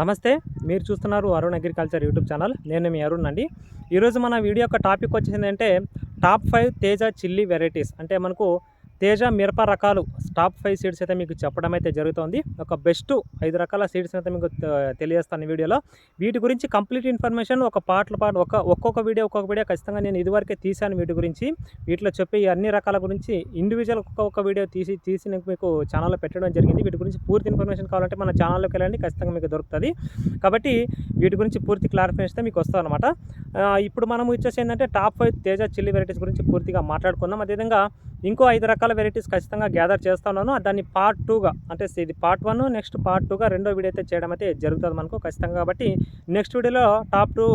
నమస్తే మీరు చూస్తున్నారు అరుణ్ అగ్రికల్చర్ యూట్యూబ్ ఛానల్. నేను మీ అరుణ్ అండి. ఈరోజు మన వీడియో యొక్క టాపిక్ వచ్చేసింది top five Teja chilli varieties. అంటే మనకు తేజ మిరప రకాలు టాప్ ఫైవ్ సీడ్స్ అయితే మీకు చెప్పడం అయితే జరుగుతుంది. ఒక బెస్ట్ ఐదు రకాల సీడ్స్ అయితే మీకు తె- తెలియజేస్తాను వీడియోలో. వీటి గురించి కంప్లీట్ ఇన్ఫర్మేషన్ ఒక పాటల పాట ఒక ఒక్కొక్క వీడియో ఒక్కొక్క వీడియో ఖచ్చితంగా నేను ఇదివరకే తీశాను వీటి గురించి. వీటిలో చెప్పే అన్ని రకాల గురించి ఇండివిజువల్ ఒక్కొక్క వీడియో తీసి తీసి మీకు ఛానల్లో పెట్టడం జరిగింది. వీటి గురించి పూర్తి ఇన్ఫర్మేషన్ కావాలంటే మన ఛానల్లోకి వెళ్ళండి ఖచ్చితంగా మీకు దొరుకుతుంది. కాబట్టి వీటి గురించి పూర్తి క్లారిఫికేషన్ మీకు వస్తుంది అనమాట ఇప్పుడు మనం ఇచ్చేసి ఏంటంటే top five Teja chilli varieties గురించి పూర్తిగా మాట్లాడుకుందాం. అదేవిధంగా ఇంకో ఐదు రకాల వెరైటీస్ ఖచ్చితంగా గ్యాదర్ చేస్తున్నాను దాన్ని పార్ట్ టూగా అంటే ఇది పార్ట్ వన్ నెక్స్ట్ పార్ట్ టూగా రెండో వీడియో అయితే చేయడం అయితే జరుగుతుంది మనకు ఖచ్చితంగా. కాబట్టి నెక్స్ట్ వీడియోలో టాప్ టూ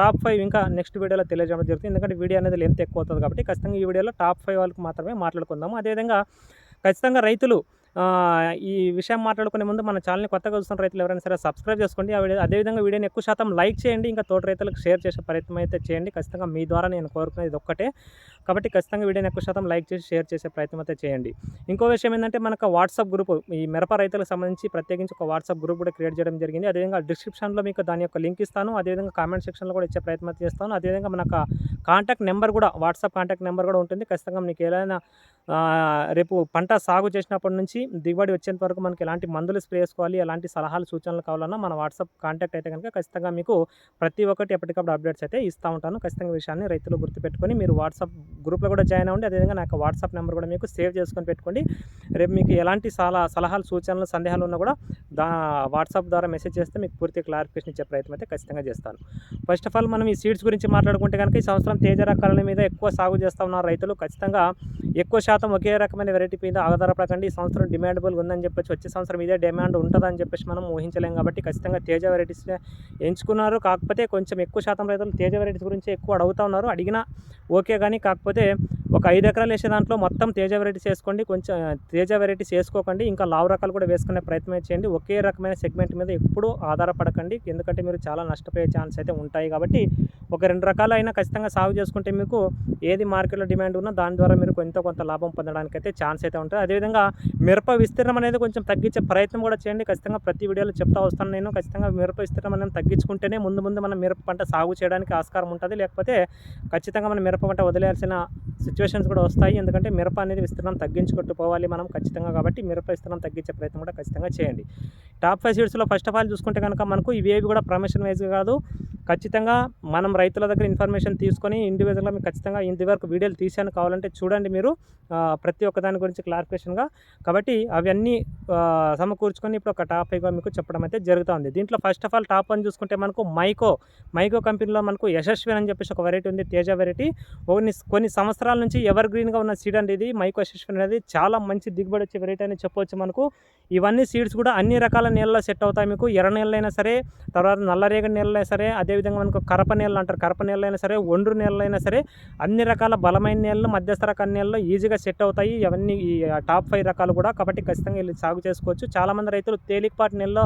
టాప్ ఫైవ్ ఇంకా నెక్స్ట్ వీడియోలో తెలియజేయడం జరుగుతుంది. ఎందుకంటే వీడియో అనేది లెంత్ ఎక్కువ అవుతుంది కాబట్టి ఖచ్చితంగా ఈ వీడియోలో టాప్ ఫైవ్ వాళ్ళకి మాత్రమే మాట్లాడుకుందాము. అదేవిధంగా ఖచ్చితంగా రైతులు ఈ విషయం మాట్లాడుకునే ముందు మన ఛానల్ని కొత్తగా చూస్తున్న రైతులు ఎవరైనా సరే సబ్స్క్రైబ్ చేసుకోండి. ఆ అదేవిధంగా వీడియోని ఎక్కువ శాతం లైక్ చేయండి. ఇంకా తోటి రైతులకు షేర్ చేసే ప్రయత్నం అయితే చేయండి. ఖచ్చితంగా మీ ద్వారా నేను కోరుకునేది ఒక్కటే. కాబట్టి ఖచ్చితంగా వీడియోని ఎక్కువ శాతం లైక్ చేసి షేర్ చేసే ప్రయత్నం అయితే చేయండి. ఇంకో విషయం ఏంటంటే మనకు వాట్సాప్ గ్రూప్ ఈ మిరప రైతులకు సంబంధించి ప్రత్యేకించి ఒక వాట్సాప్ గ్రూప్ కూడా క్రియేట్ చేయడం జరిగింది. అదేవిధంగా డిస్క్రిప్షన్లో మీకు దాని యొక్క లింక్ ఇస్తాను. అదేవిధంగా కామెంట్ సెక్షన్లో కూడా ఇచ్చే ప్రయత్నం చేస్తాను. అదేవిధంగా మనకు కాంటాక్ట్ నెంబర్ కూడా వాట్సాప్ కాంటాక్ట్ నెంబర్ కూడా ఉంటుంది. ఖచ్చితంగా మీకు ఏదైనా రేపు పంట సాగు చేసినప్పటి నుంచి దిగుబడి వచ్చేంత వరకు మనకి ఎలాంటి మందులు స్ప్రే చేసుకోవాలి ఎలాంటి సలహాలు సూచనలు కావాలన్నా మన వాట్సాప్ కాంటాక్ట్ అయితే కనుక ఖచ్చితంగా మీకు ప్రతి ఒక్కటి ఎప్పటికప్పుడు అప్డేట్స్ అయితే ఇస్తూ ఉంటాను. ఖచ్చితంగా విషయాన్ని రైతులు గుర్తుపెట్టుకొని మీరు వాట్సాప్ గ్రూప్లో కూడా జాయిన్ అవ్వండి. అదేవిధంగా నా యొక్క వాట్సాప్ నెంబర్ కూడా మీకు సేవ్ చేసుకొని పెట్టుకోండి. రేపు మీకు ఎలాంటి సలహా సలహాలు సూచనలు సందేహాలు ఉన్నా కూడా దా వాట్సాప్ ద్వారా మెసేజ్ చేస్తే మీకు పూర్తి క్లారిఫికేషన్ ఇచ్చే ప్రయత్నం అయితే ఖచ్చితంగా చేస్తాను. ఫస్ట్ ఆఫ్ ఆల్ మనం ఈ సీడ్స్ గురించి మాట్లాడుకుంటే కనుక ఈ సంవత్సరం తేజ రకాల మీద ఎక్కువ సాగు చేస్తూ ఉన్నారు రైతులు. ఖచ్చితంగా ఎక్కువ శాతం ఒకే రకమైన వెరైటీ మీద ఆధారపడకండి. ఈ సంవత్సరం డిమాండబుల్ ఉందని చెప్పేసి వచ్చే సంవత్సరం ఇదే డిమాండ్ ఉంటుందని చెప్పేసి మనం ఊహించలేం కాబట్టి ఖచ్చితంగా తేజ వెరైటీస్ ఎంచుకున్నారు. కాకపోతే కొంచెం ఎక్కువ శాతం రైతులు తేజ వెరైటీస్ గురించి ఎక్కువ అడుగుతూ ఉన్నారు. అడిగినా ఓకే కానీ కాకపోతే ఒక ఐదు ఎకరాలు వేసే దాంట్లో మొత్తం తేజ వెరైటీస్ వేసుకోండి. కొంచెం తేజ వెరైటీస్ వేసుకోకండి. ఇంకా లావు రకాలు కూడా వేసుకునే ప్రయత్నం చేయండి. ఒకే రకమైన సెగ్మెంట్ మీద ఎప్పుడూ ఆధారపడకండి. ఎందుకంటే మీరు చాలా నష్టపోయే ఛాన్స్ అయితే ఉంటాయి కాబట్టి ఒక రెండు రకాలు అయినా ఖచ్చితంగా సాగు చేసుకుంటే మీకు ఏది మార్కెట్లో డిమాండ్ ఉన్నా దాని ద్వారా మీరు కొంత కొంత లాభం పొందడానికి అయితే ఛాన్స్ అయితే ఉంటుంది. అదేవిధంగా మిరప విస్తీర్ణం అనేది కొంచెం తగ్గించే ప్రయత్నం కూడా చేయండి. ఖచ్చితంగా ప్రతి వీడియోలో చెప్తా వస్తాను నేను. ఖచ్చితంగా మిరప విస్తీర్ణం అనేది తగ్గించుకుంటేనే ముందు ముందు మనం మిరప పంట సాగు చేయడానికి ఆస్కారం ఉంటుంది. లేకపోతే ఖచ్చితంగా మనం మిరప పంట వదిలేయాల్సిన సిచ్యువేషన్స్ కూడా వస్తాయి. ఎందుకంటే మిరప అనేది విస్తీర్ణం తగ్గించుకుంటూ పోవాలి మనం ఖచ్చితంగా కాబట్టి మిరప విస్తీర్ణం తగ్గించే ప్రయత్నం కూడా ఖచ్చితంగా చేయండి. టాప్ ఫైవ్ సీడ్స్లో ఫస్ట్ ఆఫ్ ఆల్ చూసుకుంటే కనుక మనకు ఇవేవి కూడా ప్రమోషన్ వైజ్ కాదు. ఖచ్చితంగా మనం రైతుల దగ్గర ఇన్ఫర్మేషన్ తీసుకొని ఇండివిజువల్గా మీకు ఖచ్చితంగా ఇంతవరకు వీడియోలు తీశాను కావాలంటే చూడండి మీరు. ప్రతి ఒక్క దాని గురించి క్లారిఫికేషన్గా కాబట్టి అవన్నీ సమకూర్చుకొని ఇప్పుడు ఒక టాప్ ఫైవ్గా మీకు చెప్పడం అయితే జరుగుతుంది. దీంట్లో ఫస్ట్ ఆఫ్ ఆల్ టాప్ అని చూసుకుంటే మనకు మైకో మైకో కంపెనీలో మనకు యశస్వి అని చెప్పేసి ఒక వెరైటీ ఉంది తేజ వెరైటీ కొన్ని కొన్ని సంవత్సరాల నుంచి ఎవర్ గ్రీన్గా ఉన్న సీడ్ అండి ఇది మైకో యశస్వి అనేది చాలా మంచి దిగుబడి వచ్చే వెరైటీ అని చెప్పవచ్చు మనకు. ఇవన్నీ సీడ్స్ కూడా అన్ని రకాల నీళ్ళలో సెట్ అవుతాయి మీకు. ఎర్ర నీళ్ళైనా సరే తర్వాత నల్లరేగడి నీళ్ళైనా సరే అదే అదేవిధంగా మనకు కరప నీళ్ళు అంటారు. కరప నీళ్ళైనా సరే ఒండ్రు నీళ్ళైనా సరే అన్ని రకాల బలమైన నీళ్ళు మధ్యస్థ రకాల నీళ్ళలో ఈజీగా సెట్ అవుతాయి. ఇవన్నీ ఈ టాప్ ఫైవ్ రకాలు కూడా కాబట్టి ఖచ్చితంగా వీళ్ళు సాగు చేసుకోవచ్చు. చాలామంది రైతులు తేలికపాటి నీళ్ళలో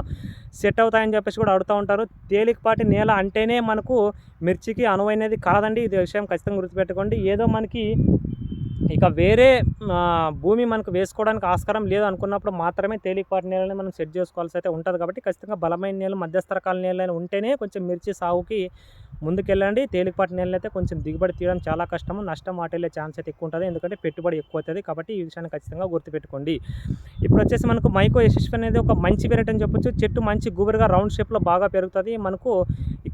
సెట్ అవుతాయని చెప్పేసి కూడా అడుగుతూ ఉంటారు. తేలికపాటి నేల అంటేనే మనకు మిర్చికి అనువైనది కాదండి. ఇది విషయం ఖచ్చితంగా గుర్తుపెట్టుకోండి. ఏదో మనకి ఇక వేరే భూమి మనకు వేసుకోవడానికి ఆస్కారం లేదు అనుకున్నప్పుడు మాత్రమే తేలికపాటి నీళ్ళని మనం సెట్ చేసుకోవాల్సి అయితే ఉంటుంది. కాబట్టి ఖచ్చితంగా బలమైన నీళ్ళు మధ్యస్థ రకాల నీళ్ళని ఉంటేనే కొంచెం మిర్చి సాగుకి ముందుకెళ్ళండి. తేలికపాటి నెలలు అయితే కొంచెం దిగుబడి తీయడం చాలా కష్టము. నష్టం వాటిల్లే ఛాన్స్ అయితే ఎక్కువ ఉంటుంది ఎందుకంటే పెట్టుబడి ఎక్కువ అవుతుంది కాబట్టి ఈ విషయాన్ని ఖచ్చితంగా గుర్తుపెట్టుకోండి. ఇప్పుడు వచ్చేసి మనకు మైకో యశస్వి అనేది ఒక మంచి వెరైటీ అని చెప్పొచ్చు. చెట్టు మంచి గుబురుగా రౌండ్ షేప్లో బాగా పెరుగుతుంది. మనకు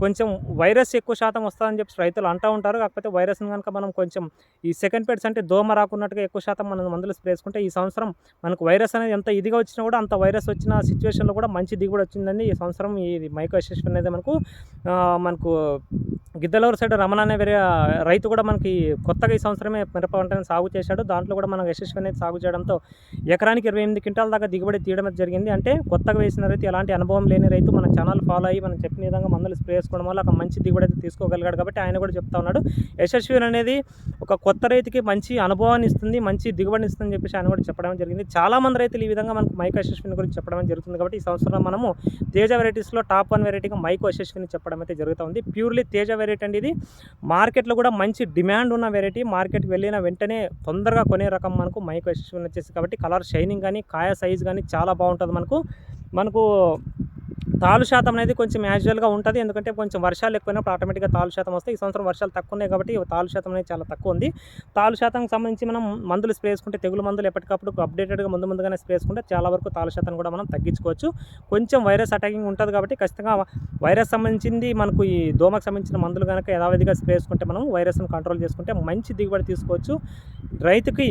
కొంచెం వైరస్ ఎక్కువ శాతం వస్తుందని చెప్పి రైతులు అంటూ ఉంటారు. కాకపోతే వైరస్ని కనుక మనం కొంచెం ఈ సెకండ్ పెడ్స్ అంటే దోమ రాకున్నట్టుగా ఎక్కువ శాతం మనం మందులు స్ప్రే చేసుకుంటే ఈ సంవత్సరం మనకు వైరస్ అనేది ఎంత ఇదిగా వచ్చినా కూడా అంత వైరస్ వచ్చిన సిచ్యువేషన్లో కూడా మంచి దిగుబడి వచ్చిందండి ఈ సంవత్సరం ఈ మైకో యశస్వి అనేది మనకు మనకు గిద్దలూరు సైడ్ రమణ అనే వేరే రైతు కూడా మనకి కొత్తగా ఈ సంవత్సరమే మిరప పంటను సాగు చేశాడు. దాంట్లో కూడా మనం యశస్వి అనేది సాగు చేయడంతో ఎకరానికి ఇరవై ఎనిమిది క్వింటాల దాకా దిగుబడి తీయడం జరిగింది. అంటే కొత్తగా వేసిన రైతు ఎలాంటి అనుభవం లేని రైతు మన ఛానల్ ఫాలో అయ్యి మనం చెప్పిన విధంగా మందులు స్ప్రే చేసుకోవడం వల్ల ఒక మంచి దిగుబడి అయితే తీసుకోగలిగాడు కాబట్టి ఆయన కూడా చెప్తా ఉన్నాడు. యశస్వి అనేది ఒక కొత్త రైతుకి మంచి అనుభవాన్ని ఇస్తుంది మంచి దిగుబడిని ఇస్తుందని చెప్పేసి ఆయన కూడా చెప్పడం జరిగింది. చాలామంది రైతులు ఈ విధంగా మనకు మైక్ యశస్విని గురించి చెప్పడం జరుగుతుంది కాబట్టి ఈ సంవత్సరం మనము తేజ వెరైటీస్లో టాప్ వన్ వెరైటీగా మైక్ యశస్విని చెప్పడం అయితే జరుగుతుంది ప్యూర్లీ తేజ వెరైటీ అండి ఇది. మార్కెట్లో కూడా మంచి డిమాండ్ ఉన్న వెరైటీ మార్కెట్కి వెళ్ళిన వెంటనే తొందరగా కొనే రకం మనకు మైక్ వచ్చేసి కాబట్టి కలర్ షైనింగ్ కానీ కాయ సైజ్ కానీ చాలా బాగుంటుంది మనకు. మనకు తాలు శాతం అనేది కొంచెం యాజువల్గా ఉంటుంది. ఎందుకంటే కొంచెం వర్షాలు ఎక్కువైనప్పుడు ఆటోమేటిక్గా తాలు శాతం వస్తాయి ఈ సంవత్సరం వర్షాలు తక్కువ ఉన్నాయి కాబట్టి తాలు శాతం అనేది చాలా తక్కువ ఉంది. తాలు శాతంకి సంబంధించి మనం మందులు స్ప్రే చేసుకుంటే తెగులు మందులు ఎప్పటికప్పుడు అప్డేటెడ్గా ముందు ముందుగానే స్ప్రే చేసుకుంటే చాలా వరకు తాలు శాతం కూడా మనం తగ్గించుకోవచ్చు. కొంచెం వైరస్ అటాకింగ్ ఉంటుంది కాబట్టి ఖచ్చితంగా వైరస్ సంబంధించింది మనకు ఈ దోమకు సంబంధించిన మందులు కనుక యథావిధిగా స్ప్రే చేసుకుంటే మనం వైరస్ను కంట్రోల్ చేసుకుంటే మంచి దిగుబడి తీసుకోవచ్చు. రైతుకి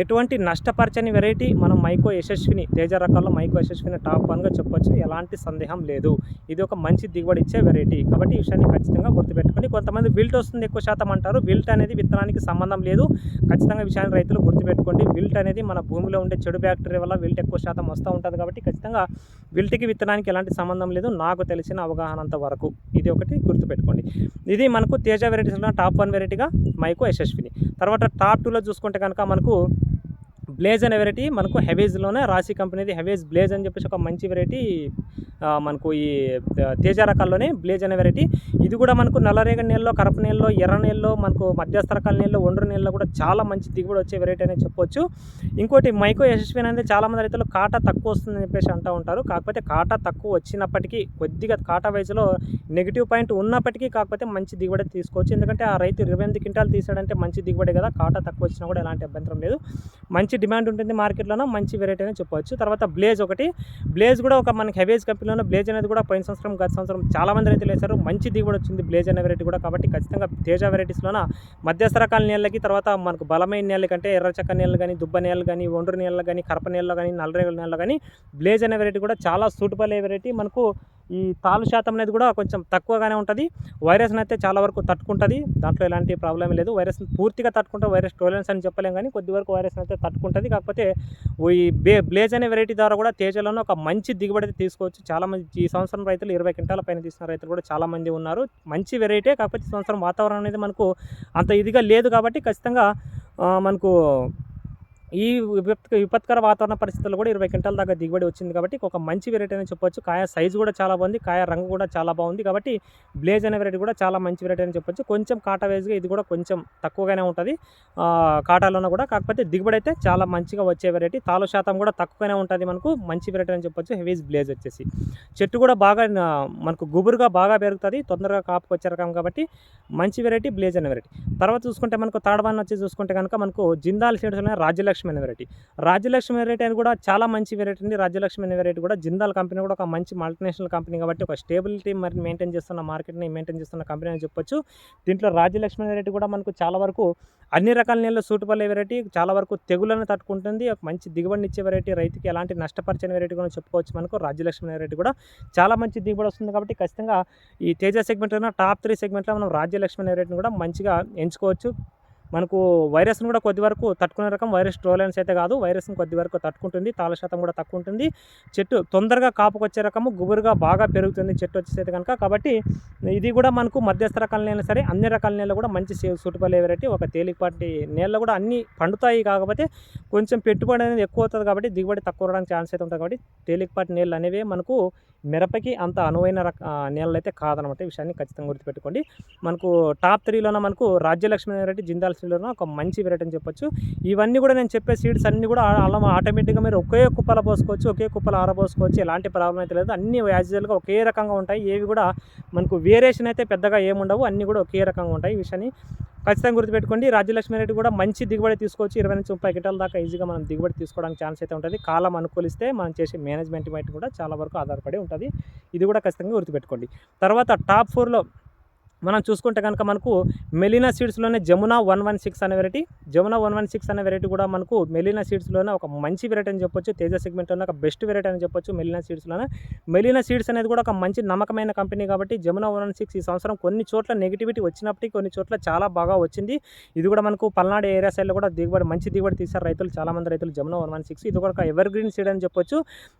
ఎటువంటి నష్టపరచని వెరైటీ మనం మైకో యశస్విని తేజ రకాల్లో మైకో యశస్విని టాప్ వన్గా చెప్పొచ్చు. ఎలాంటి సందేహం లేదు. లేదు. ఇది ఒక మంచి దిగుబడి ఇచ్చే వెరైటీ కాబట్టి ఈ విషయాన్ని ఖచ్చితంగా గుర్తుపెట్టుకోండి కొంతమంది విల్ట్ వస్తుంది ఎక్కువ శాతం అంటారు. విల్ట్ అనేది విత్తనానికి సంబంధం లేదు. ఖచ్చితంగా విషయాన్ని రైతులు గుర్తుపెట్టుకోండి. విల్ట్ అనేది మన భూమిలో ఉండే చెడు బ్యాక్టీరియా వల్ల విల్ట్ ఎక్కువ శాతం వస్తూ ఉంటుంది కాబట్టి ఖచ్చితంగా విల్ట్కి విత్తనానికి ఎలాంటి సంబంధం లేదు. నాకు తెలిసిన అవగాహనంత వరకు. ఇది ఒకటి గుర్తుపెట్టుకోండి. ఇది మనకు తేజ వెరైటీస్లో టాప్ వన్ వెరైటీగా మైకో యశస్విని. తర్వాత టాప్ టూలో చూసుకుంటే కనుక మనకు బ్లేజ్ అనే వెరైటీ మనకు హెవేజ్లోనే రాశి కంపెనీది హెవేజ్ బ్లేజ్ అని చెప్పేసి ఒక మంచి వెరైటీ మనకు ఈ తేజ రకాల్లోనే బ్లేజ్ అనే వెరైటీ ఇది కూడా మనకు నల్లరేగడి నీళ్ళలో కరప నీళ్ళలో ఎర్ర నీళ్ళలో మనకు మధ్యస్థ రకాల నీళ్ళలో ఒండ్రు నీళ్ళలో కూడా చాలా మంచి దిగుబడి వచ్చే వెరైటీ అనేది చెప్పొచ్చు. ఇంకోటి మైకో యశస్వి అనేది చాలామంది రైతులు కాటా తక్కువ వస్తుందని చెప్పేసి అంటూ ఉంటారు. కాకపోతే కాటా తక్కువ వచ్చినప్పటికీ కొద్దిగా కాటా వయసులో నెగిటివ్ పాయింట్ ఉన్నప్పటికీ కాకపోతే మంచి దిగుబడి తీసుకోవచ్చు. ఎందుకంటే ఆ రైతు ఇరవై ఎనిమిది క్వింటాలు తీసాడంటే మంచి దిగుబడి కదా కాటా తక్కువ వచ్చినా కూడా ఎలాంటి అభ్యంతరం లేదు. మంచి డిమాండ్ ఉంటుంది మార్కెట్లోనో మంచి వెరైటీ అని చెప్పవచ్చు. తర్వాత బ్లేజ్ ఒకటి. బ్లేజ్ కూడా ఒక మనకి హెవేజ్ కంపెనీలో బ్లేజ్ అనేది కూడా పోయిన సంవత్సరం గత సంవత్సరం చాలా మంది రైతులు వేశారు. మంచి దిగుబడి వచ్చింది బ్లేజ్ అనే వెరైటీ కూడా కాబట్టి ఖచ్చితంగా తేజ వెరైటీస్లోన మధ్యస్థ రకాల నీళ్ళకి తర్వాత మనకు బలమైన నీళ్ళు కంటే ఎర్రచక్క నీళ్ళు కానీ దుబ్బ నీళ్ళు కానీ ఒండ్రు నీళ్ళు కానీ కరప నీళ్ళు కానీ నల్లరేగల నీళ్ళు కానీ బ్లేజ్ అనే వెరైటీ కూడా చాలా సూటబుల్ అయ్యే వెరైటీ మనకు ఈ తాలు శాతం అనేది కూడా కొంచెం తక్కువగానే ఉంటుంది. వైరస్ని అయితే చాలా వరకు తట్టుకుంటుంది. దాంట్లో ఎలాంటి ప్రాబ్లం లేదు. వైరస్ పూర్తిగా తట్టుకుంటే వైరస్ టోలెన్స్ అని చెప్పలేం కానీ కొద్ది వరకు వైరస్ అయితే తట్టుకుంటుంది. కాకపోతే ఈ బే బ్లేజ్ అనే వెరైటీ ద్వారా కూడా తేజలోనే ఒక మంచి దిగుబడి అయితే తీసుకోవచ్చు. చాలా మంది ఈ సంవత్సరం రైతులు ఇరవై క్వింటాల పైన తీసిన రైతులు కూడా చాలామంది ఉన్నారు. మంచి వెరైటీ కాకపోతే ఈ సంవత్సరం వాతావరణం అనేది మనకు అంత ఇదిగా లేదు కాబట్టి ఖచ్చితంగా మనకు ఈ విపత్ విపత్కర వాతావరణ పరిస్థితుల్లో కూడా ఇరవై క్వింటాల దాకా దిగుబడి వచ్చింది కాబట్టి ఒక మంచి వెరైటీ అని చెప్పొచ్చు. కాయ సైజు కూడా చాలా బాగుంది. కాయ రంగు కూడా చాలా బాగుంది కాబట్టి బ్లేజ్ అనే వెరైటీ కూడా చాలా మంచి వెరైటీ అని చెప్పొచ్చు. కొంచెం కాటా వేజ్గా ఇది కూడా కొంచెం తక్కువగానే ఉంటుంది. కాటాలోన కూడా. కాకపోతే దిగుబడి అయితే చాలా మంచిగా వచ్చే వెరైటీ తాలు శాతం కూడా తక్కువగానే ఉంటుంది మనకు. మంచి వెరైటీ అని చెప్పొచ్చు. హెవీజ్ బ్లేజ్ వచ్చేసి. చెట్టు కూడా బాగా మనకు గుబురుగా బాగా పెరుగుతుంది. తొందరగా కాపుకి వచ్చే రకం కాబట్టి మంచి వెరైటీ బ్లేజ్ అనే వెరైటీ తర్వాత చూసుకుంటే మనకు తాడవాన్ని వచ్చి చూసుకుంటే కనుక మనకు జిందాల్ సీడ్స్ అనే రాజ్యలక్ష్మి అనే వెరైటీ రాజ్యలక్ష్మి వెరైటీ అని కూడా చాలా మంచి వెరైటీ అండి రాజ్యలక్ష్మి అనే వెరైటీ కూడా జిందాల్ కంపెనీ కూడా ఒక మంచి మల్టీనేషనల్ కంపెనీ కాబట్టి ఒక స్టేబిలిటీ మరి మెయింటైన్ చేస్తున్న మార్కెట్ని మెయింటైన్ చేస్తున్న కంపెనీ అని చెప్పొచ్చు. దీంట్లో రాజ్యలక్ష్మి వెరైటీ కూడా మనకు చాలా వరకు అన్ని రకాల నీళ్ళు సూటబుల్ వెరైటీ చాలా వరకు తెగులను తట్టుకుంటుంది. ఒక మంచి దిగుబడిని ఇచ్చే వెరైటీ రైతుకి ఎలాంటి నష్టపరిచిన వెరైటీ కూడా చెప్పుకోవచ్చు మనకు. రాజ్యలక్ష్మి వెరైటీ కూడా చాలా మంచి దిగుబడి వస్తుంది కాబట్టి ఖచ్చితంగా ఈ తేజ సెగ్మెంట్లో టాప్ త్రీ సెగ్మెంట్లో మనం రాజ్యలక్ష్మి వెరైటీని కూడా మంచిగా ఎంచుకోవచ్చు. మనకు వైరస్ను కూడా కొద్ది వరకు తట్టుకునే రకం వైరస్ ట్రోలెన్స్ అయితే కాదు. వైరస్ని కొద్ది వరకు తట్టుకుంటుంది. తాళ శాతం కూడా తక్కువ ఉంటుంది చెట్టు తొందరగా కాపుకొచ్చే రకము గుబురుగా బాగా పెరుగుతుంది చెట్టు వచ్చేసైతే కనుక కాబట్టి ఇది కూడా మనకు మధ్యస్థ రకాల నేల సరే అన్ని రకాల నేల కూడా మంచి సూటబుల్ వెరైటీ ఒక తేలికపాటి నేల కూడా అన్ని పండుతాయి కాకపోతే కొంచెం పెట్టుబడి అనేది ఎక్కువ అవుతుంది కాబట్టి దిగుబడి తక్కువ రావడానికి ఛాన్స్ అయితే ఉంటుంది కాబట్టి తేలికపాటి నేలలు అనేవి మనకు మిరపకి అంత అనువైన రక నేలలు అయితే కాదనమాట ఈ విషయాన్ని ఖచ్చితంగా గుర్తుపెట్టుకోండి. మనకు టాప్ త్రీలోన మనకు రాజ్యలక్ష్మి వెరైటీ జిందాల్ సీడ్లోన ఒక మంచి వెరైటీ అని చెప్పొచ్చు. ఇవన్నీ కూడా నేను చెప్పే సీడ్స్ అన్నీ కూడా అలా ఆటోమేటిక్గా మీరు ఒకే కుప్పల పోసుకోవచ్చు ఒకే కుప్పల ఆరబోసుకోవచ్చు ఎలాంటి ప్రాబ్లం అయితే లేదు. అన్ని యాజువల్గా ఒకే రకంగా ఉంటాయి. ఏవి కూడా మనకు వేరియేషన్ అయితే పెద్దగా ఏముండవు. అన్నీ కూడా ఒకే రకంగా ఉంటాయి ఈ విషయాన్ని. ఖచ్చితంగా గుర్తుపెట్టుకోండి రాజ్యలక్ష్మి రెడ్డి కూడా మంచి దిగుబడి తీసుకోవచ్చు ఇరవై నుంచి ముప్పై గిటాల దాకా ఈజీగా మనం దిగుబడి తీసుకోవడానికి ఛాన్స్ అయితే ఉంటుంది. కాలం అనుకూలిస్తే మనం చేసే మేనేజ్మెంట్ బయట కూడా చాలా వరకు ఆధారపడి ఉంటుంది. ఇది కూడా ఖచ్చితంగా గుర్తుపెట్టుకోండి. తర్వాత టాప్ ఫోర్లో మనం చూసుకుంటే కనుక మనకు మెలినా సీడ్స్లోనే జమునా వన్ వన్ సిక్స్ అనే variety Jamuna one one six అనే వెరైటీ కూడా మనకు మెలినా సీడ్స్లోనే ఒక మంచి వెరైటీ అని చెప్పొచ్చు. తేజ సెగ్మెంట్లోనే ఒక బెస్ట్ వెరైటీ అని చెప్పొచ్చు మెలినా సీడ్స్లోనే మెలినా సీడ్స్ అనేది కూడా ఒక మంచి నమ్మకమైన కంపెనీ కాబట్టి జమునా వన్ వన్ సిక్స్ ఈ సంవత్సరం కొన్ని చోట్ల నెగిటివిటీ వచ్చినప్పటికీ కొన్ని చోట్ల చాలా బాగా వచ్చింది. ఇది కూడా మనకు పల్నాడు ఏరియా సైడ్లో కూడా దిగుబడి మంచి దిగుబడి తీశారు రైతులు చాలామంది రైతులు జమునా వన్ వన్ సిక్స్ ఇది కూడా ఒక ఎవర్ గ్రీన్ సీడ్ అని చెప్పొచ్చు.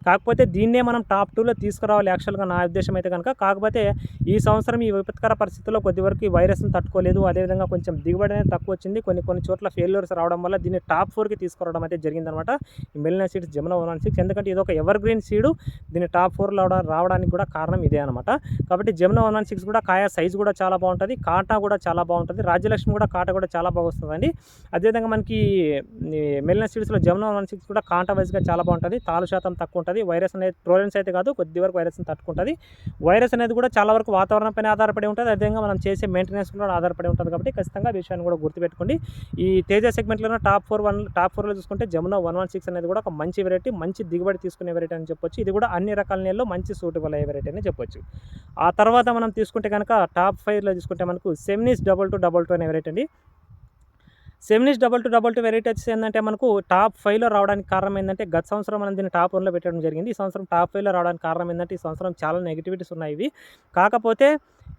కాకపోతే దీన్నే మనం టాప్ టూలో తీసుకురావాలి యాక్చువల్గా నా ఉద్దేశం అయితే కనుక. కాకపోతే ఈ సంవత్సరం ఈ విపత్కర పరిస్థితి రైతులు కొద్ది వరకు ఈ వైరస్ని తట్టుకోలేదు. అదేవిధంగా కొంచెం దిగుబడి అనేది తక్కువ వచ్చింది. కొన్ని కొన్ని చోట్ల ఫెయిల్యూర్స్ రావడం వల్ల దీన్ని టాప్ ఫోర్కి తీసుకురావడం అయితే జరిగిందనమాట. ఈ మెలినా సీడ్స్ జమున వన్ సిక్స్ ఎందుకంటే ఇది ఒక ఎవర్ గ్రీన్ సీడు. దీన్ని టాప్ ఫోర్ రావడానికి కూడా కారణం ఇదే అనమాట. కాబట్టి జమున వన్ వన్ సిక్స్ కూడా కాయ సైజ్ కూడా చాలా బాగుంటుంది. కాటా కూడా చాలా బాగుంటుంది. రాజ్యలక్ష్మి కూడా కాట కూడా చాలా బాగా వస్తుందండి. అదేవిధంగా మనకి మెలినా సీడ్స్లో జమున వన్ సిక్స్ కూడా కాంటా వైజ్గా చాలా బాగుంటుంది. తాలు శాతం తక్కువ ఉంటుంది. వైరస్ అనేది ట్రోలెన్స్ అయితే కాదు. కొద్ది వరకు వైరస్ని తట్టుకుంటుంది. వైరస్ అనేది కూడా చాలా వరకు వాతావరణం పైన ఆధారపడి ఉంటుంది. అదేవిధంగా మనం చేసే మెయింటెనెన్స్ కూడా ఆధారపడి ఉంటుంది కాబట్టి ఖచ్చితంగా విషయాన్ని కూడా గుర్తుపెట్టుకోండి. ఈ తేజ సెగ్మెంట్లో టాప్ ఫోర్ వన్ టాప్ ఫోర్లో చూసుకుంటే జమున వన్ వన్ సిక్స్ అనేది కూడా ఒక మంచి వెరైటీ మంచి దిగుబడి తీసుకునే వెరైటీ అని చెప్పొచ్చు. ఇది కూడా అన్ని రకాల నీళ్ళలో మంచి సూటబుల్ అయ్యే వెరైటీ అని చెప్పొచ్చు. ఆ తర్వాత మనం తీసుకుంటే కనుక టాప్ ఫైవ్లో చూసుకుంటే మనకు Seminis double two double two అనే వెరైటీ అండి. Seminis double two double two variety వచ్చి ఏంటంటే మనకు టాప్ ఫైవ్లో రావడానికి కారణం ఏంటంటే గత సంవత్సరం మనం దీన్ని టాప్ వన్లో పెట్టడం జరిగింది. ఈ సంవత్సరం టాప్ ఫైవ్లో రావడానికి కారణం ఏంటంటే ఈ సంవత్సరం చాలా నెగిటివిటీస్ ఉన్నాయి ఇవి. కాకపోతే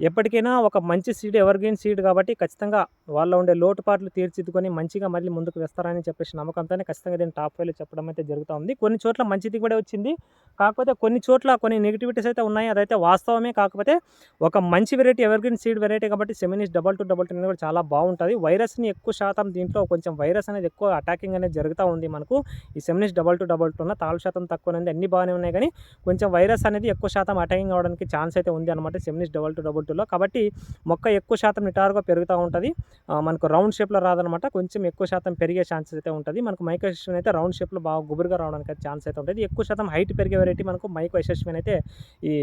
ఎప్పటికైనా ఒక మంచి సీడ్ ఎవర్గ్రీన్ సీడ్ కాబట్టి ఖచ్చితంగా వాళ్ళ ఉండే లోటుపాట్లు తీర్చిద్దుకొని మంచిగా మళ్ళీ ముందుకు వేస్తారని చెప్పేసి నమ్మకంతోనే ఖచ్చితంగా దీన్ని టాప్ ఫైవ్లో చెప్పడం అయితే జరుగుతూ ఉంది. కొన్ని చోట్ల మంచి దిగుబడి వచ్చింది. కాకపోతే కొన్ని చోట్ల కొన్ని నెగిటివిటీస్ అయితే ఉన్నాయి. అదైతే వాస్తవమే. కాకపోతే ఒక మంచి వెరైటీ ఎవర్గ్రీన్ సీడ్ వెరైటీ కాబట్టి Seminis double two double two అనేది కూడా చాలా బాగుంటుంది. వైరస్ని ఎక్కువ శాతం దీంట్లో కొంచెం వైరస్ అనేది ఎక్కువ అటాకింగ్ అనేది జరుగుతూ ఉంది మనకు. ఈ Seminis double two double two ఉన్న తాలు శాతం తక్కువ అనేది అన్ని బాగానే ఉన్నాయి. కానీ కొంచెం వైరస్ అనేది ఎక్కువ శాతం అటాకింగ్ అవడానికి ఛాన్స్ అయితే ఉంది అనమాట సెమినిస్ డబల్ టూ డబల్ టూలో కాబట్టి మొక్క ఎక్కువ శాతం నిటారుగా పెరుగుతూ ఉంటుంది. మనకు రౌండ్ షేప్లో రాదనమాట కొంచెం ఎక్కువ శాతం పెరిగే ఛాన్సెస్ అయితే ఉంటుంది. మనకు మైకో అయితే రౌండ్ షేప్లో బాగా గుబురుగా రావడానికి ఛాన్స్ అయితే ఉంటుంది. ఎక్కువ శాతం హైట్ పెరిగే వెరైటీ మనకు మైకో అయితే ఈ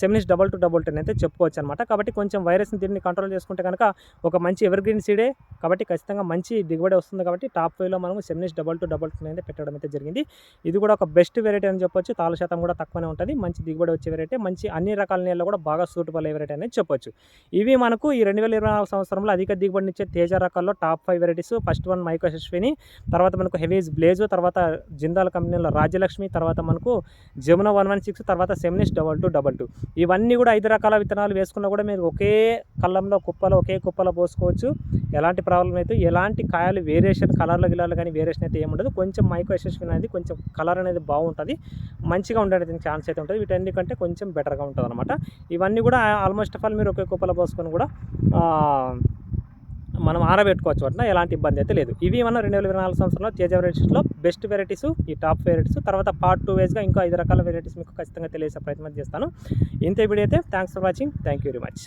Seminis double two double ten అయితే చెప్పుకోవచ్చు అనమాట కాబట్టి కొంచెం వైరస్ని దీన్ని కంట్రోల్ చేసుకుంటే కనుక ఒక మంచి ఎవర్గ్రీన్ సీడే కాబట్టి ఖచ్చితంగా మంచి దిగుబడి వస్తుంది కాబట్టి టాప్ ఫైవ్లో మనం Seminis double two double ten అయితే పెట్టడం అయితే జరిగింది. ఇది కూడా ఒక బెస్ట్ వెరైటీ అని చెప్పొచ్చు తాళ శాతం కూడా తక్కువనే ఉంటుంది మంచి దిగుబడి వచ్చే వెరైటీ మంచి అన్ని రకాల నీళ్ళు కూడా బాగా సూటబుల్ అయ్యే వెరైటీ అనేది చెప్పొచ్చు. ఇవి మనకు ఈ రెండు వేల ఇరవై నాలుగు సంవత్సరంలో అధిక దిగుబడినిచ్చే తేజ రకాల్లో top five varieties. First one Mahyco తర్వాత మనకు హెవీస్ బ్లేజు తర్వాత జిందాల్ కంపెనీలో రాజ్యలక్ష్మి తర్వాత మనకు జమున వన్ వన్ సిక్స్ తర్వాత Seminis double two double two. ఇవన్నీ కూడా ఐదు రకాల విత్తనాలు వేసుకున్నా కూడా మీరు ఒకే కళ్ళంలో కుప్పలో ఒకే కుప్పలో పోసుకోవచ్చు. ఎలాంటి ప్రాబ్లం అయితే ఎలాంటి కాయలు వేరియేషన్ కలర్లో గిలాలు కానీ వేరియేషన్ అయితే ఏముండదు. కొంచెం మైక్రో ఎసెషన్ అనేది కొంచెం కలర్ అనేది బాగుంటుంది. మంచిగా ఉండడానికి ఛాన్స్ అయితే ఉంటుంది. వీటన్నిటికంటే కొంచెం బెటర్గా ఉంటుంది అనమాట ఇవన్నీ కూడా ఆల్మోస్ట్ ఆఫ్ ఆల్ మీరు ఒకే కుప్పలో పోసుకొని కూడా మనం ఆరబెట్టుకోవచ్చు అట్లా ఎలాంటి ఇబ్బంది అయితే లేదు. ఇవి మనం రెండు వేల ఇరవై నాలుగు సంవత్సరంలో తేజ వెరైటీస్లో బెస్ట్ వెరైటీస్ ఈ టాప్ వెరైటీస్ తర్వాత పార్ట్ టూ వేస్గా ఇంకా ఐదు రకాల వెరైటీస్ మీకు ఖచ్చితంగా తెలియజేసే ప్రయత్నం చేస్తాను. ఇంత వీడియో అయితే thanks for watching thank you very much